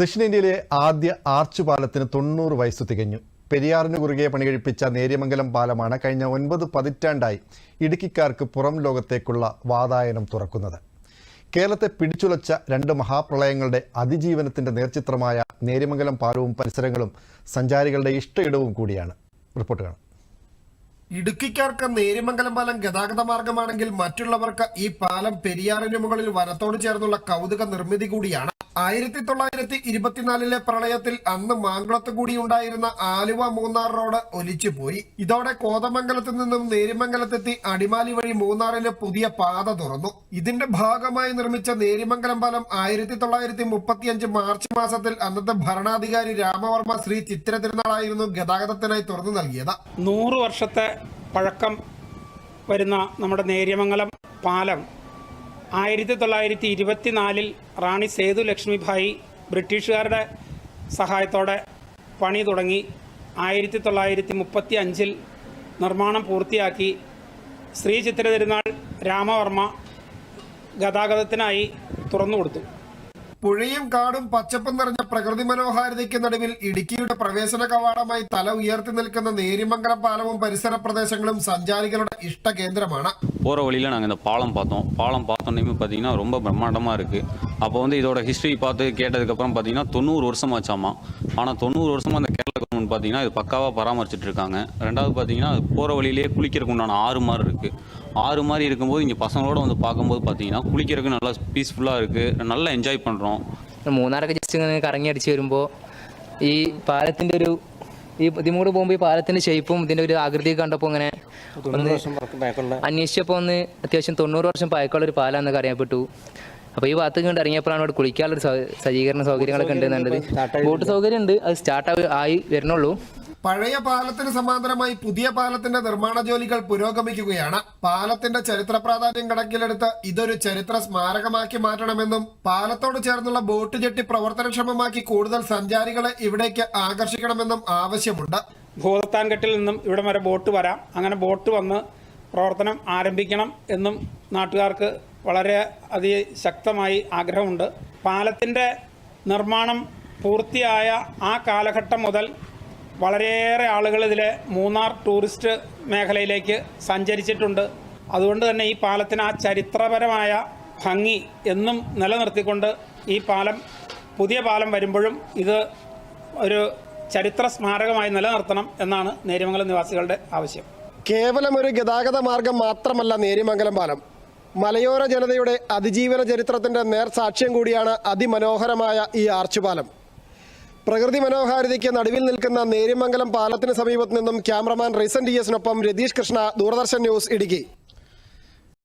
ദക്ഷിണേന്ത്യയിലെ ആദ്യ ആർച്ച് പാലത്തിന് തൊണ്ണൂറ് വയസ്സ് തികഞ്ഞു. പെരിയാറിന് കുറുകെ പണികഴിപ്പിച്ച നേര്യമംഗലം പാലമാണ് കഴിഞ്ഞ ഒൻപത് പതിറ്റാണ്ടായി ഇടുക്കിക്കാർക്ക് പുറം ലോകത്തേക്കുള്ള വാതായനം തുറക്കുന്നത്. കേരളത്തെ പിടിച്ചുലച്ച രണ്ട് മഹാപ്രളയങ്ങളുടെ അതിജീവനത്തിന്റെ നേർചിത്രമായ നേര്യമംഗലം പാലവും പരിസരങ്ങളും സഞ്ചാരികളുടെ ഇഷ്ടയിടവും കൂടിയാണ്. റിപ്പോർട്ട് കാണാം. ഇടുക്കിക്കാർക്ക് നേര്യമംഗലം പാലം ഗതാഗത മാർഗമാണെങ്കിൽ മറ്റുള്ളവർക്ക് ഈ പാലം പെരിയാറിന് മുകളിൽ വനത്തോട് ചേർന്നുള്ള കൗതുക നിർമ്മിതി കൂടിയാണ്. ആയിരത്തി തൊള്ളായിരത്തി ഇരുപത്തിനാലിലെ പ്രളയത്തിൽ അന്ന് മാങ്കുളത്ത് കൂടി ഉണ്ടായിരുന്ന ആലുവ മൂന്നാർ റോഡ് ഒലിച്ചുപോയി ഇതോടെ കോതമംഗലത്ത് നിന്നും നേരിമംഗലത്തെത്തി അടിമാലി വഴി മൂന്നാറിന് പുതിയ പാത തുറന്നു. ഇതിന്റെ ഭാഗമായി നിർമ്മിച്ച നേരിമംഗലം പാലം ആയിരത്തി തൊള്ളായിരത്തി മുപ്പത്തിയഞ്ച് മാർച്ച് മാസത്തിൽ അന്നത്തെ ഭരണാധികാരി രാമവർമ്മ ശ്രീ ചിത്ര തിരുനാളായിരുന്നു ഗതാഗതത്തിനായി തുറന്നു നൽകിയത്. നൂറ് വർഷത്തെ പഴക്കം വരുന്ന നമ്മുടെ നേര്യമംഗലം പാലം ആയിരത്തി തൊള്ളായിരത്തി ഇരുപത്തിനാലിൽ റാണി സേതു ലക്ഷ്മിഭായി ബ്രിട്ടീഷുകാരുടെ സഹായത്തോടെ പണി തുടങ്ങി. ആയിരത്തി തൊള്ളായിരത്തി മുപ്പത്തി അഞ്ചിൽ നിർമ്മാണം പൂർത്തിയാക്കി. ശ്രീ ചിത്ര തിരുനാൾ രാമവർമ്മ ഗതാഗതത്തിനായി തുറന്നുകൊടുത്തു പുഴയും കാടും പച്ചപ്പും നിറഞ്ഞ പ്രകൃതി മനോഹാരിതയ്ക്ക് നടുവിൽ ഇടുക്കിയുടെ പ്രവേശന കവാടമായി തല ഉയർത്തി നിൽക്കുന്ന നേരിമംഗലം പാലവും പരിസര പ്രദേശങ്ങളും സഞ്ചാരികളുടെ ഇഷ്ട കേന്ദ്രമാണ്. போகிற வழியில் நாங்கள் இந்த பாலம் பார்த்தோம் பாலம் பார்த்தோன்னே பார்த்தீங்கன்னா ரொம்ப பிரம்மாண்டமாக இருக்குது அப்போ வந்து இதோட ஹிஸ்ட்ரி பார்த்து கேட்டதுக்கப்புறம் பார்த்தீங்கன்னா தொண்ணூறு வருஷமாச்சாமா ஆனால் தொண்ணூறு வருஷமாக அந்த கேரளா கவர்மெண்ட் பார்த்தீங்கன்னா இது பக்காவாக பராமரிச்சுட்டு இருக்காங்க ரெண்டாவது பார்த்தீங்கன்னா போகிற வழியிலேயே குளிக்கிறதுக்கு உண்டான ஆறு மாதிரி இருக்குது ஆறு மாதிரி இருக்கும்போது இங்கே பசங்களோட வந்து பார்க்கும்போது பார்த்தீங்கன்னா குளிக்கிறதுக்கு நல்லா பீஸ்ஃபுல்லாக இருக்குது நல்லா என்ஜாய் பண்ணுறோம் മൂന്നാറൊക്കെ ജസ്റ്റ് ഇങ്ങനെ കറങ്ങി അടിച്ച് വരുമ്പോൾ ഈ പാലത്തിൻ്റെ ഒരു ഈ ഇതിമൂടെ പോകുമ്പോൾ ഈ പാലത്തിന്റെ ഷേപ്പും ഇതിന്റെ ഒരു ആകൃതി കണ്ടപ്പോൾ ഇങ്ങനെ ഒന്ന് അന്വേഷിച്ചപ്പോൾ ഒന്ന് അത്യാവശ്യം തൊണ്ണൂറ് വർഷം പഴക്കമുള്ള ഒരു പാലാന്നൊക്കെ അറിയപ്പെട്ടു. അപ്പോൾ ഈ ഭാഗത്ത് കണ്ട് ഇറങ്ങിയപ്പോഴാണ് അവിടെ കുളിക്കാനുള്ള സജ്ജീകരണ സൗകര്യങ്ങളൊക്കെ ഉണ്ട് എന്നുള്ളത് ബോട്ട് സൗകര്യം ഉണ്ട് അത് സ്റ്റാർട്ട് ആയി വരുന്നുള്ളൂ പഴയ പാലത്തിന് സമാന്തരമായി പുതിയ പാലത്തിന്റെ നിർമ്മാണ ജോലികൾ പുരോഗമിക്കുകയാണ്. പാലത്തിന്റെ ചരിത്ര പ്രാധാന്യം കണക്കിലെടുത്ത് ഇതൊരു ചരിത്ര സ്മാരകമാക്കി മാറ്റണമെന്നും പാലത്തോട് ചേർന്നുള്ള ബോട്ട് ജെട്ടി പ്രവർത്തനക്ഷമമാക്കി കൂടുതൽ സഞ്ചാരികളെ ഇവിടേക്ക് ആകർഷിക്കണമെന്നും ആവശ്യമുണ്ട്. ഭൂതത്താൻകെട്ടിൽ നിന്നും ഇവിടെ വരെ ബോട്ട് വരാം. അങ്ങനെ ബോട്ട് വന്ന് പ്രവർത്തനം ആരംഭിക്കണം എന്നും നാട്ടുകാർക്ക് വളരെ അതിശക്തമായി ആഗ്രഹമുണ്ട്. പാലത്തിന്റെ നിർമ്മാണം പൂർത്തിയായ ആ കാലഘട്ടം മുതൽ വളരെയേറെ ആളുകൾ ഇതിലെ മൂന്നാർ ടൂറിസ്റ്റ് മേഖലയിലേക്ക് സഞ്ചരിച്ചിട്ടുണ്ട്. അതുകൊണ്ട് തന്നെ ഈ പാലത്തിന് ആ ചരിത്രപരമായ ഭംഗി എന്നും നിലനിർത്തിക്കൊണ്ട് ഈ പാലം പുതിയ പാലം വരുമ്പോഴും ഇത് ഒരു ചരിത്ര സ്മാരകമായി നിലനിർത്തണം എന്നാണ് നേര്യമംഗലം നിവാസികളുടെ ആവശ്യം. കേവലം ഒരു ഗതാഗത മാർഗം മാത്രമല്ല നേര്യമംഗലം പാലം. മലയോര ജനതയുടെ അതിജീവന ചരിത്രത്തിന്റെ നേർസാക്ഷ്യം കൂടിയാണ് അതിമനോഹരമായ ഈ ആർച്ചുപാലം പ്രകൃതി മനോഹാരിതയ്ക്ക് നടുവിൽ നിൽക്കുന്ന നേര്യമംഗലം പാലത്തിന് സമീപത്ത് നിന്നും ക്യാമറമാൻ റീസൻ ഡി എസിനൊപ്പം രതീഷ് കൃഷ്ണ ദൂരദർശൻ ന്യൂസ് ഇടുക്കി.